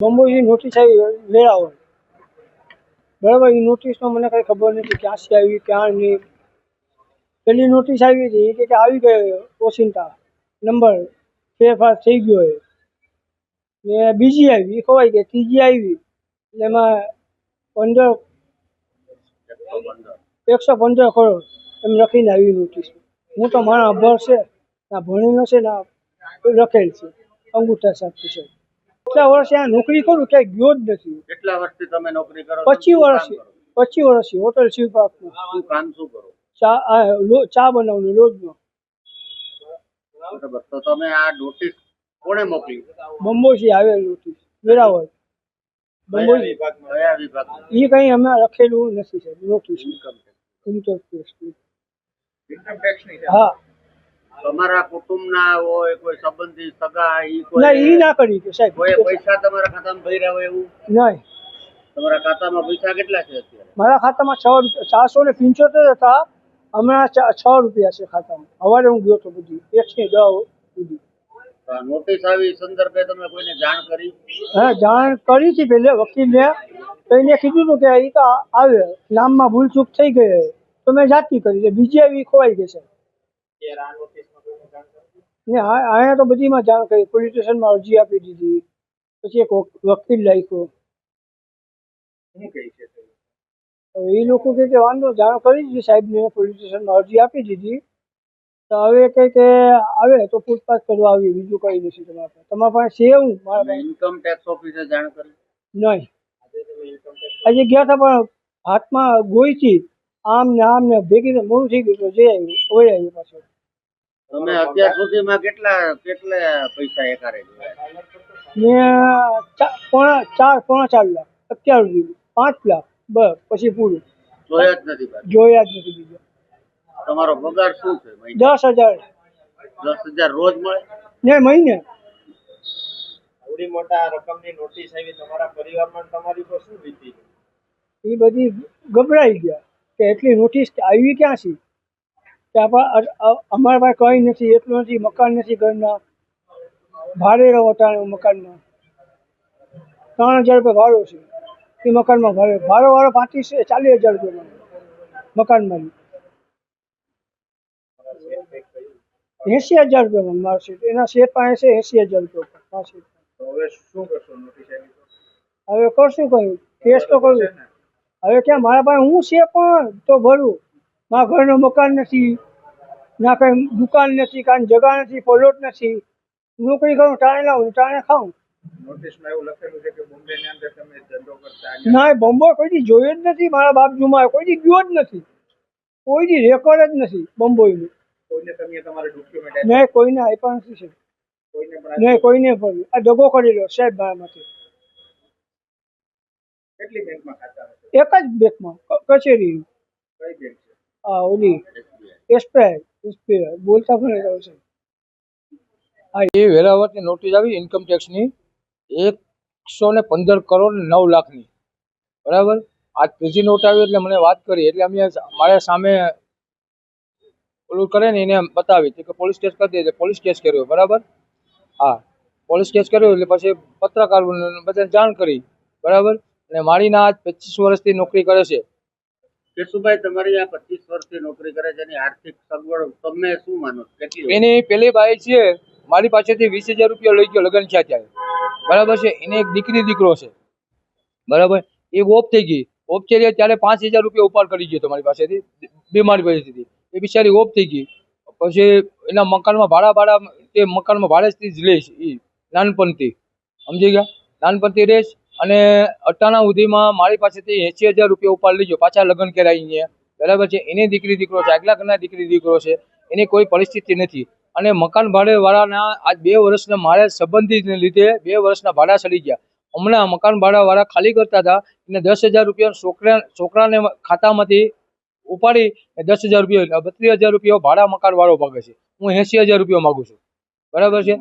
બંબોજી notice આવી વેરાવળ બરાબર, એ નોટિસનો મને કઈ ખબર નથી ક્યાંથી આવી, ક્યાં નહીં. પેલી નોટિસ આવી હતી, એ કે આવી ગયો ઓસિંતા નંબર ફેરફાર થઈ ગયો એ. ને બીજી આવી, એ ખવાઈ ગઈ, ત્રીજી આવી. એટલે એમાં પંદર એકસો પંદર કરોડ એમ લખીને આવી નોટિસ હું તો મારા અભર છે, ના ભણેલો છે, ના લખેલ છે. અંગૂઠા સાથે છે. એટલા વર્ષે આ નોકરી કરું ક્યાંય ગયો જ નથી. કેટલા વર્ષથી તમે નોકરી કરો? પચીસ વર્ષ પચીસ વર્ષથી હોટલ શિવ પાર્કમાં શું કામ શું કરો? ચા ચા બનાવવાનું રોજનો બરાબર. તો તમે આ નોટિસ કોણે મોકલી? બંબોથી આવેલ નોટિસ વેરાવળ. એ કઈ અમે લખેલું નથી સાહેબ નોટિસ ઇન્કમ ટેક્સ હા. તમારા કુટુંબના હોય કોઈ સંબંધી સગા ઈ ના કોઈ ના કરી કે સાહેબ. કોઈ પૈસા તમારા ખાતામાં ભર્યા હોય એવું? નહીં. તમારા ખાતામાં પૈસા કેટલા છે અત્યારે? મારા ખાતામાં છ રૂપિયા ચારસો ને પંચોતેર હતા. હમણાં છ રૂપિયા છે ખાતામાં. સવારે હું ગયો તો બધી. એક છે સુધી. બધી નોટિસ આવી સંદર્ભે તમે કોઈને જાણ કરી? હા જાણ કરી હતી પેલે વકીલને. તો એને કીધું હતું કે એ તો આવે. નામમાં ભૂલચૂક થઈ ગઈ તો મેં જાતિ કરી. છે બીજી આવી ખોવાઈ ગઈ છે ને અહીંયા તો બધીમાં જાણ કરી. પોલીસ સ્ટેશનમાં અરજી આપી દીધી. પછી એક વકીલ રાખ્યો એ લોકો કે વાંધો જાણ કરી દીધી સાહેબને. પોલીસ સ્ટેશનમાં અરજી આપી દીધી. તો હવે કહે કે આવે તો પૂછપાછ કરવા આવી બીજું કઈ નથી તમારા પાસે. તમારા પાસે છે હું મારા ઇન્કમ ટેક્સ ઓફિસે જાણ કરી? નહીં. આજે ગયા હતા પણ હાથમાં ગોઈથી. આમ ને આમ ને ભેગી ને મોડું થઈ ગયું તો જઈ આવ્યું ઓય આવ્યું પાછું. તમે અત્યાર સુધીમાં કેટલા કેટલા પૈસા એકારે ચા- પોણા ચાર પોણા ચાર લાખ અત્યાર સુધી પાંચ લાખ બસ પછી પૂરું. જોયા જ નથી જોયા જ નથી બીજા. તમારો પગાર શું છે દસ હજાર. દસ હજાર રોજ મળે? ને મહિને. આવડી મોટા રકમની નોટિસ આવી તમારા પરિવારમાં તમારી પર શું વીતી? એ બધી ગભરાઈ ગયા કે એટલી નોટિસ આવી ક્યાં છે? કે આપણા અમારા પાસે કંઈ નથી એટલું નથી મકાન નથી ઘરના. ભાડે રહો અટાણે મકાનમાં. ત્રણ હજાર રૂપિયા ભાડો છે. એ મકાનમાં ભાડે. ભાડો વાળો પાંત્રીસ ચાલીસ હજાર રૂપિયા મકાનમાં એંસી હજાર રૂપિયા મારો છે. એના શેઠ પાસે છે એંસી હજાર રૂપિયા પાસે. હવે શું કરશો? હવે કરશું કહ્યું કેસ તો કરું. હવે ક્યાં? મારા પાસે હું છે પણ તો ભરું. મારા ઘરનું મકાન નથી. ના કઈ દુકાન નથી કાંઈ જગા નથી પ્લોટ નથી. નોકરી કરું ટાણે લાવું ટાણે ખાઉં. બોમ્બે ની એ કોઈ દી જોયો જ નથી મારા બાપ જુમા કોઈ દી ગયો જ નથી. કોઈ દી રેકોર્ડ જ નથી બોમ્બોઈ નું મેં કોઈને આપ્યા નથી છે મેં કોઈને પણ આ દગો કરેલો સાહેબ ખાતા હશે? એક જ બેંકમાં કચેરી આ ઓલી એસપીઆઈ હા, એ વેરાવળની નોટિસ આવી ઇન્કમ ટેક્સની એકસો ને પંદર કરોડ નવ લાખની. બરાબર? આજ ત્રીજી નોટ આવી એટલે મને વાત કરી. એટલે અમે મારા સામે ઓલું કરે ને એને બતાવી. કે પોલીસ કેસ કરી દે એટલે પોલીસ કેસ કર્યો. બરાબર? હા. પોલીસ કેસ કર્યો એટલે પછી પત્રકાર બધાને જાણ કરી. બરાબર? અને મારી ના આજ પચીસ વર્ષથી નોકરી કરે છે. કેશુભાઈ, તમારી આ પચીસ વર્ષથી નોકરી કરે છે એની આર્થિક સગવડ તમને શું માનો એની પેલી ભાઈ છે, મારી પાસેથી વીસ હજાર રૂપિયા લઈ ગયો, લગ્ન છે ત્યારે. બરાબર છે? એને એક દીકરી દીકરો છે. બરાબર? એ ઓફ થઈ ગઈ. ઓફ થઈ ગઈ ત્યારે પાંચ હજાર રૂપિયા ઉપાડ કરી ગયો તમારી પાસેથી. બીમારી પરિસ્થિતિ એ બિચારી ઓફ થઈ ગઈ. પછી એના મકાનમાં ભાડા ભાડા, તે મકાનમાં ભાડેથી જ લે એ નાનપણથી. સમજી ગયા? નાનપણથી રહે છે. અને અટાણા સુધીમાં મારી પાસેથી એંસી હજાર રૂપિયા ઉપાડ ગયો પાછા લગ્ન કર્યા બરાબર છે? એની દીકરી દીકરો છે. આગલા ઘરના દીકરી દીકરો છે. એની કોઈ પરિસ્થિતિ નથી. અને મકાન ભાડે વાળાના આજ બે વર્ષના મારે સંબંધીને લીધે બે વર્ષના ભાડા સડી ગયા. હમણાં મકાન ભાડાવાળા ખાલી કરતા હતા. એને દસ હજાર રૂપિયા છોકરા છોકરાને ખાતામાંથી ઉપાડી દસ હજાર રૂપિયા બત્રીસ હજાર રૂપિયા ભાડા મકાન વાળો ભાગે છે. હું એંસી હજાર રૂપિયા માગું છું. બરાબર છે?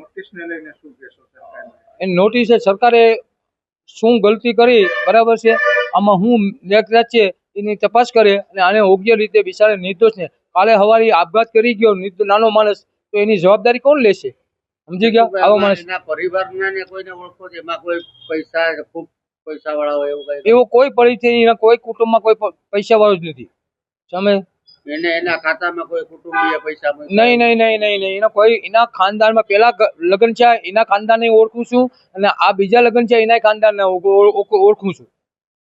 નોટિસ છે સરકારે શું ગલતી કરી બરાબર છે? આમાં હું લેખરાજ છે એની તપાસ કરે અને આને યોગ્ય રીતે બિચારે નિર્દોષને કાલે હવારી આપઘાત કરી ગયો નાનો માણસ તો એની જવાબદારી કોણ લેશે? સમજી ગયા? આવો માણસ. પરિવાર પરિવારના ને કોઈને ઓળખો એમાં કોઈ પૈસા ખૂબ પૈસા વાળા હોય એવું એવો કોઈ પરિચય કોઈ કુટુંબમાં કોઈ પૈસા વાળો જ નથી. તમે એને એના ખાતામાં કોઈ કુટુંબીય પૈસા નહીં નહીં નહીં નહીં નહીં. એના કોઈ એના ખાનદાનમાં પેલા લગ્ન છે એના ખાનદાનને ઓળખું છું અને આ બીજા લગ્ન છે એના ખાનદાનને ઓળ- ઓળ- ઓળખું છું.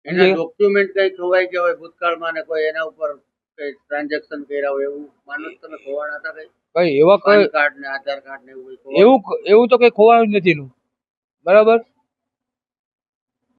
એના ડોક્યુમેન્ટ કઈ ખોવાઈ ગયા હોય ભૂતકાળમાં ને કોઈ એના ઉપર કઈ ટ્રાન્ઝેક્શન કર્યા હોય એવું? માનો તમે ખોવાના હતા કઈ? કઈ એવા કોઈ કાર્ડ ને આધાર કાર્ડ ને એવું એવું એવું તો કઈ ખોવાનું જ નથી બરાબર?